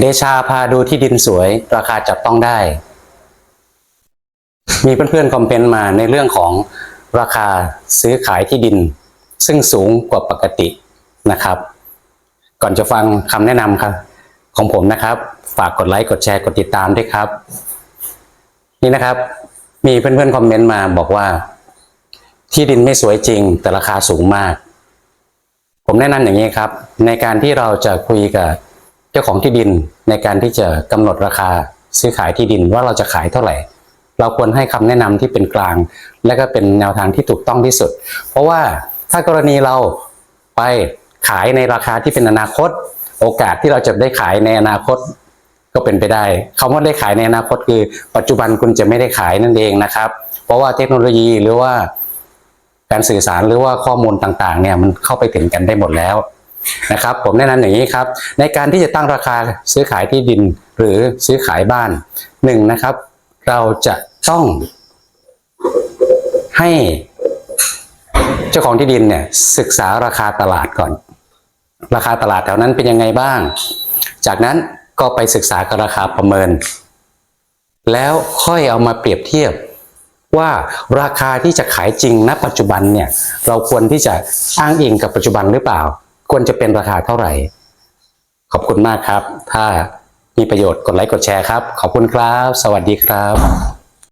เดชาพาดูที่ดินสวย ราคาจับต้องได้ มีเพื่อนๆคอมเมนต์มาในเรื่องของราคาซื้อขายที่ดิน ซึ่งสูงกว่าปกตินะครับ ก่อนจะฟังคำแนะนำครับของผมนะครับ ฝากกดไลค์กดแชร์กดติดตามด้วยครับ นี่นะครับ มีเพื่อนๆคอมเมนต์มาบอกว่า ที่ดินไม่สวยจริง แต่ราคาสูงมาก ผมแนะนำอย่างนี้ครับ ในการที่เราจะคุยกับ จ้าของที่ดินในการที่จะกำหนดราคาซื้อขายที่ดินว่าเราจะขายเท่าไหร่ เราควรให้คำแนะนำที่เป็นกลาง และก็เป็นแนวทางที่ถูกต้องที่สุด เพราะว่าถ้ากรณีเราไปขายในราคาที่เป็นอนาคต โอกาสที่เราจะได้ขายในอนาคตก็เป็นไปได้คำว่าได้ขายในอนาคตคือ ปัจจุบันคุณจะไม่ได้ขายนั่นเองนะครับ เพราะว่าเทคโนโลยีหรือว่าการสื่อสารหรือว่าข้อมูลต่างๆเนี่ยมันเข้าไปถึงกันได้หมดแล้ว นะครับ ผมแนะนำอย่างนี้ครับ ในการที่จะตั้งราคาซื้อขายที่ดินหรือซื้อขายบ้านหนึ่งนะครับ เราจะต้องให้เจ้าของที่ดินเนี่ยศึกษาราคาตลาดก่อน ราคาตลาดแถวนั้นเป็นยังไงบ้าง จากนั้นก็ไปศึกษากับราคาประเมิน แล้วค่อยเอามาเปรียบเทียบว่าราคาที่จะขายจริงณปัจจุบันเนี่ยเราควรที่จะอ้างอิงกับปัจจุบันหรือเปล่า ควรจะเป็นราคาเท่าไหร่ ขอบคุณมากครับ ถ้ามีประโยชน์กดไลค์กดแชร์ครับ ขอบคุณครับ สวัสดีครับ